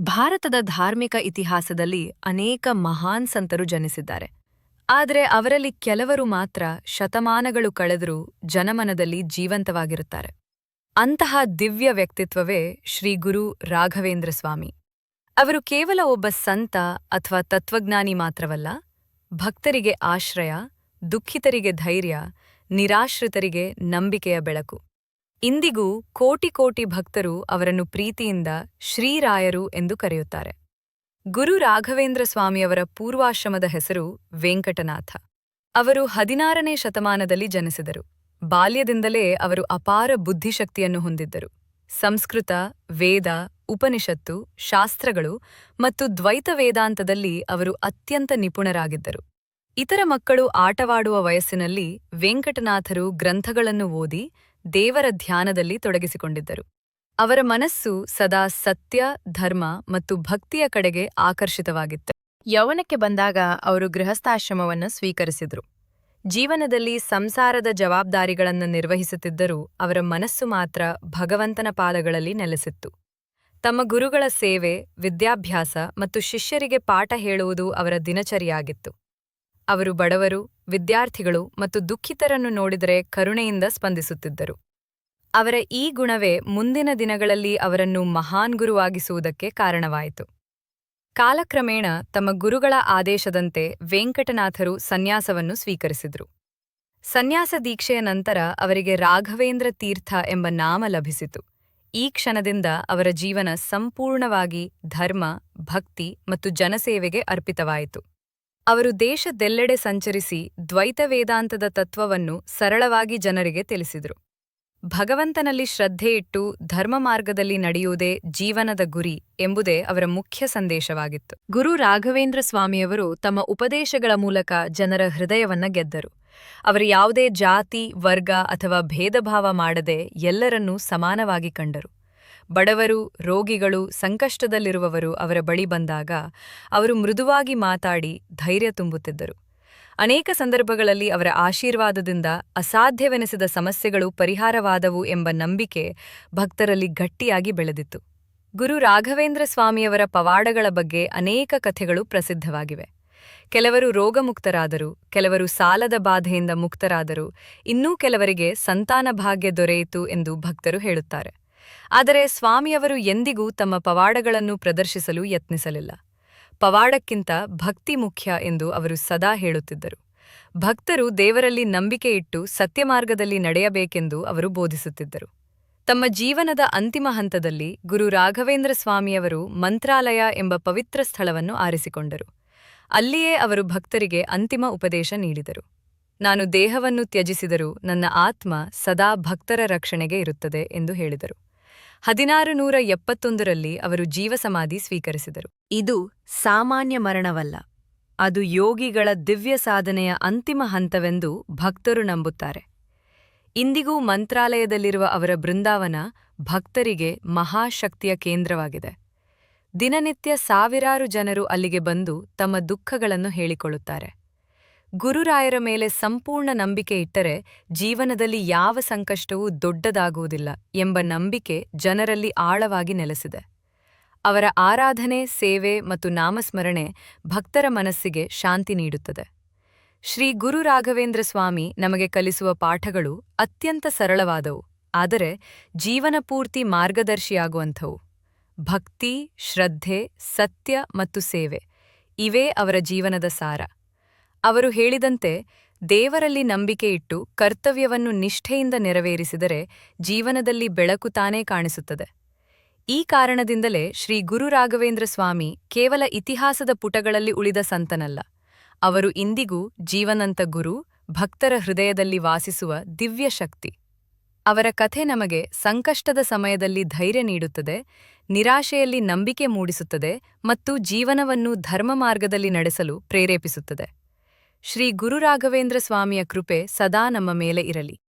ಭಾರತದ ಧಾರ್ಮಿಕ ಇತಿಹಾಸದಲ್ಲಿ ಅನೇಕ ಮಹಾನ್ ಸಂತರು ಜನಿಸಿದ್ದಾರೆ. ಆದರೆ ಅವರಲ್ಲಿ ಕೆಲವರು ಮಾತ್ರ ಶತಮಾನಗಳು ಕಳೆದರೂ ಜನಮನದಲ್ಲಿ ಜೀವಂತವಾಗಿರುತ್ತಾರೆ. ಅಂತಹ ದಿವ್ಯ ವ್ಯಕ್ತಿತ್ವವೇ ಶ್ರೀ ಗುರು ರಾಘವೇಂದ್ರ ಸ್ವಾಮಿ. ಅವರು ಕೇವಲ ಒಬ್ಬ ಸಂತ ಅಥವಾ ತತ್ವಜ್ಞಾನಿ ಮಾತ್ರವಲ್ಲ, ಭಕ್ತರಿಗೆ ಆಶ್ರಯ, ದುಃಖಿತರಿಗೆ ಧೈರ್ಯ, ನಿರಾಶ್ರಿತರಿಗೆ ನಂಬಿಕೆಯ ಬೆಳಕು. ಇಂದಿಗೂ ಕೋಟಿ ಕೋಟಿ ಭಕ್ತರು ಅವರನ್ನು ಪ್ರೀತಿಯಿಂದ ಶ್ರೀರಾಯರು ಎಂದು ಕರೆಯುತ್ತಾರೆ. ಗುರು ರಾಘವೇಂದ್ರ ಸ್ವಾಮಿಯವರ ಪೂರ್ವಾಶ್ರಮದ ಹೆಸರು ವೆಂಕಟನಾಥ. ಅವರು ಹದಿನಾರನೇ ಶತಮಾನದಲ್ಲಿ ಜನಿಸಿದರು. ಬಾಲ್ಯದಿಂದಲೇ ಅವರು ಅಪಾರ ಬುದ್ಧಿಶಕ್ತಿಯನ್ನು ಹೊಂದಿದ್ದರು. ಸಂಸ್ಕೃತ, ವೇದ, ಉಪನಿಷತ್ತು, ಶಾಸ್ತ್ರಗಳು ಮತ್ತು ದ್ವೈತ ವೇದಾಂತದಲ್ಲಿ ಅವರು ಅತ್ಯಂತ ನಿಪುಣರಾಗಿದ್ದರು. ಇತರ ಮಕ್ಕಳು ಆಟವಾಡುವ ವಯಸ್ಸಿನಲ್ಲಿ ವೆಂಕಟನಾಥರು ಗ್ರಂಥಗಳನ್ನು ಓದಿ ದೇವರ ಧ್ಯಾನದಲ್ಲಿ ತೊಡಗಿಸಿಕೊಂಡಿದ್ದರು. ಅವರ ಮನಸ್ಸು ಸದಾ ಸತ್ಯ, ಧರ್ಮ ಮತ್ತು ಭಕ್ತಿಯ ಕಡೆಗೆ ಆಕರ್ಷಿತವಾಗಿತ್ತು. ಯೌವನಕ್ಕೆ ಬಂದಾಗ ಅವರು ಗೃಹಸ್ಥಾಶ್ರಮವನ್ನು ಸ್ವೀಕರಿಸಿದರು. ಜೀವನದಲ್ಲಿ ಸಂಸಾರದ ಜವಾಬ್ದಾರಿಗಳನ್ನು ನಿರ್ವಹಿಸುತ್ತಿದ್ದರೂ ಅವರ ಮನಸ್ಸು ಮಾತ್ರ ಭಗವಂತನ ಪಾದಗಳಲ್ಲಿ ನೆಲೆಸಿತ್ತು. ತಮ್ಮ ಗುರುಗಳ ಸೇವೆ, ವಿದ್ಯಾಭ್ಯಾಸ ಮತ್ತು ಶಿಷ್ಯರಿಗೆ ಪಾಠ ಹೇಳುವುದು ಅವರ ದಿನಚರಿಯಾಗಿತ್ತು. ಅವರು ಬಡವರು, ವಿದ್ಯಾರ್ಥಿಗಳು ಮತ್ತು ದುಃಖಿತರನ್ನು ನೋಡಿದರೆ ಕರುಣೆಯಿಂದ ಸ್ಪಂದಿಸುತ್ತಿದ್ದರು. ಅವರ ಈ ಗುಣವೇ ಮುಂದಿನ ದಿನಗಳಲ್ಲಿ ಅವರನ್ನು ಮಹಾನ್ ಗುರುವಾಗಿಸುವುದಕ್ಕೆ ಕಾರಣವಾಯಿತು. ಕಾಲಕ್ರಮೇಣ ತಮ್ಮ ಗುರುಗಳ ಆದೇಶದಂತೆ ವೆಂಕಟನಾಥರು ಸನ್ಯಾಸವನ್ನು ಸ್ವೀಕರಿಸಿದರು. ಸನ್ಯಾಸ ದೀಕ್ಷೆಯ ನಂತರ ಅವರಿಗೆ ರಾಘವೇಂದ್ರ ತೀರ್ಥ ಎಂಬ ನಾಮ ಲಭಿಸಿತು. ಈ ಕ್ಷಣದಿಂದ ಅವರ ಜೀವನ ಸಂಪೂರ್ಣವಾಗಿ ಧರ್ಮ, ಭಕ್ತಿ ಮತ್ತು ಜನಸೇವೆಗೆ ಅರ್ಪಿತವಾಯಿತು. ಅವರು ದೇಶದೆಲ್ಲೆಡೆ ಸಂಚರಿಸಿ ದ್ವೈತ ವೇದಾಂತದ ತತ್ವವನ್ನು ಸರಳವಾಗಿ ಜನರಿಗೆ ತಿಳಿಸಿದರು. ಭಗವಂತನಲ್ಲಿ ಶ್ರದ್ಧೆಯಿಟ್ಟು ಧರ್ಮ ಮಾರ್ಗದಲ್ಲಿ ನಡೆಯುವುದೇ ಜೀವನದ ಗುರಿ ಎಂಬುದೇ ಅವರ ಮುಖ್ಯ ಸಂದೇಶವಾಗಿತ್ತು. ಗುರು ರಾಘವೇಂದ್ರ ಸ್ವಾಮಿಯವರು ತಮ್ಮ ಉಪದೇಶಗಳ ಮೂಲಕ ಜನರ ಹೃದಯವನ್ನ ಗೆದ್ದರು. ಅವರು ಯಾವುದೇ ಜಾತಿ, ವರ್ಗ ಅಥವಾ ಭೇದಭಾವ ಮಾಡದೆ ಎಲ್ಲರನ್ನೂ ಸಮಾನವಾಗಿ ಕಂಡರು. ಬಡವರು, ರೋಗಿಗಳು, ಸಂಕಷ್ಟದಲ್ಲಿರುವವರು ಅವರ ಬಳಿ ಬಂದಾಗ ಅವರು ಮೃದುವಾಗಿ ಮಾತಾಡಿ ಧೈರ್ಯ ತುಂಬುತ್ತಿದ್ದರು. ಅನೇಕ ಸಂದರ್ಭಗಳಲ್ಲಿ ಅವರ ಆಶೀರ್ವಾದದಿಂದ ಅಸಾಧ್ಯವೆನಿಸಿದ ಸಮಸ್ಯೆಗಳು ಪರಿಹಾರವಾದವು ಎಂಬ ನಂಬಿಕೆ ಭಕ್ತರಲ್ಲಿ ಗಟ್ಟಿಯಾಗಿ ಬೆಳೆದಿತ್ತು. ಗುರು ರಾಘವೇಂದ್ರ ಸ್ವಾಮಿಯವರ ಪವಾಡಗಳ ಬಗ್ಗೆ ಅನೇಕ ಕಥೆಗಳು ಪ್ರಸಿದ್ಧವಾಗಿವೆ. ಕೆಲವರು ರೋಗಮುಕ್ತರಾದರು, ಕೆಲವರು ಸಾಲದ ಬಾಧೆಯಿಂದ ಮುಕ್ತರಾದರು, ಇನ್ನೂ ಕೆಲವರಿಗೆ ಸಂತಾನ ಭಾಗ್ಯ ದೊರೆಯಿತು ಎಂದು ಭಕ್ತರು ಹೇಳುತ್ತಾರೆ. ಆದರೆ ಸ್ವಾಮಿಯವರು ಎಂದಿಗೂ ತಮ್ಮ ಪವಾಡಗಳನ್ನು ಪ್ರದರ್ಶಿಸಲು ಯತ್ನಿಸಲಿಲ್ಲ. ಪವಾಡಕ್ಕಿಂತ ಭಕ್ತಿ ಮುಖ್ಯ ಎಂದು ಅವರು ಸದಾ ಹೇಳುತ್ತಿದ್ದರು. ಭಕ್ತರು ದೇವರಲ್ಲಿ ನಂಬಿಕೆ ಇಟ್ಟು ಸತ್ಯಮಾರ್ಗದಲ್ಲಿ ನಡೆಯಬೇಕೆಂದು ಅವರು ಬೋಧಿಸುತ್ತಿದ್ದರು. ತಮ್ಮ ಜೀವನದ ಅಂತಿಮ ಹಂತದಲ್ಲಿ ಗುರು ರಾಘವೇಂದ್ರ ಸ್ವಾಮಿಯವರು ಮಂತ್ರಾಲಯ ಎಂಬ ಪವಿತ್ರ ಸ್ಥಳವನ್ನು ಆರಿಸಿಕೊಂಡರು. ಅಲ್ಲಿಯೇ ಅವರು ಭಕ್ತರಿಗೆ ಅಂತಿಮ ಉಪದೇಶ ನೀಡಿದರು. ನಾನು ದೇಹವನ್ನು ತ್ಯಜಿಸಿದರೂ ನನ್ನ ಆತ್ಮ ಸದಾ ಭಕ್ತರ ರಕ್ಷಣೆಗೆ ಇರುತ್ತದೆ ಎಂದು ಹೇಳಿದರು. ಹದಿನಾರು ನೂರ ಎಪ್ಪತ್ತೊಂದರಲ್ಲಿ ಅವರು ಜೀವಸಮಾಧಿ ಸ್ವೀಕರಿಸಿದರು. ಇದು ಸಾಮಾನ್ಯ ಮರಣವಲ್ಲ, ಅದು ಯೋಗಿಗಳ ದಿವ್ಯ ಸಾಧನೆಯ ಅಂತಿಮ ಹಂತವೆಂದು ಭಕ್ತರು ನಂಬುತ್ತಾರೆ. ಇಂದಿಗೂ ಮಂತ್ರಾಲಯದಲ್ಲಿರುವ ಅವರ ಬೃಂದಾವನ ಭಕ್ತರಿಗೆ ಮಹಾಶಕ್ತಿಯ ಕೇಂದ್ರವಾಗಿದೆ. ದಿನನಿತ್ಯ ಸಾವಿರಾರು ಜನರು ಅಲ್ಲಿಗೆ ಬಂದು ತಮ್ಮ ದುಃಖಗಳನ್ನು ಹೇಳಿಕೊಳ್ಳುತ್ತಾರೆ. ಗುರುರಾಯರ ಮೇಲೆ ಸಂಪೂರ್ಣ ನಂಬಿಕೆ ಇಟ್ಟರೆ ಜೀವನದಲ್ಲಿ ಯಾವ ಸಂಕಷ್ಟವೂ ದೊಡ್ಡದಾಗುವುದಿಲ್ಲ ಎಂಬ ನಂಬಿಕೆ ಜನರಲ್ಲಿ ಆಳವಾಗಿ ನೆಲೆಸಿದೆ. ಅವರ ಆರಾಧನೆ, ಸೇವೆ ಮತ್ತು ನಾಮಸ್ಮರಣೆ ಭಕ್ತರ ಮನಸ್ಸಿಗೆ ಶಾಂತಿ ನೀಡುತ್ತದೆ. ಶ್ರೀ ಗುರು ರಾಘವೇಂದ್ರ ಸ್ವಾಮಿ ನಮಗೆ ಕಲಿಸುವ ಪಾಠಗಳು ಅತ್ಯಂತ ಸರಳವಾದವು, ಆದರೆ ಜೀವನಪೂರ್ತಿ ಮಾರ್ಗದರ್ಶಿಯಾಗುವಂಥವು. ಭಕ್ತಿ, ಶ್ರದ್ಧೆ, ಸತ್ಯ ಮತ್ತು ಸೇವೆ, ಇವೇ ಅವರ ಜೀವನದ ಸಾರ. ಅವರು ಹೇಳಿದಂತೆ, ದೇವರಲ್ಲಿ ನಂಬಿಕೆ ಇಟ್ಟು ಕರ್ತವ್ಯವನ್ನು ನಿಷ್ಠೆಯಿಂದ ನೆರವೇರಿಸಿದರೆ ಜೀವನದಲ್ಲಿ ಬೆಳಕು ತಾನೇ ಕಾಣಿಸುತ್ತದೆ. ಈ ಕಾರಣದಿಂದಲೇ ಶ್ರೀ ಗುರು ರಾಘವೇಂದ್ರ ಸ್ವಾಮಿ ಕೇವಲ ಇತಿಹಾಸದ ಪುಟಗಳಲ್ಲಿ ಉಳಿದ ಸಂತನಲ್ಲ. ಅವರು ಇಂದಿಗೂ ಜೀವನಂತ ಗುರು, ಭಕ್ತರ ಹೃದಯದಲ್ಲಿ ವಾಸಿಸುವ ದಿವ್ಯ ಶಕ್ತಿ. ಅವರ ಕಥೆ ನಮಗೆ ಸಂಕಷ್ಟದ ಸಮಯದಲ್ಲಿ ಧೈರ್ಯ ನೀಡುತ್ತದೆ, ನಿರಾಶೆಯಲ್ಲಿ ನಂಬಿಕೆ ಮೂಡಿಸುತ್ತದೆ ಮತ್ತು ಜೀವನವನ್ನು ಧರ್ಮ ಮಾರ್ಗದಲ್ಲಿ ನಡೆಸಲು ಪ್ರೇರೇಪಿಸುತ್ತದೆ. ಶ್ರೀ ಗುರುರಾಘವೇಂದ್ರ ಸ್ವಾಮಿಯ ಕೃಪೆ ಸದಾ ನಮ್ಮ ಮೇಲೆ ಇರಲಿ.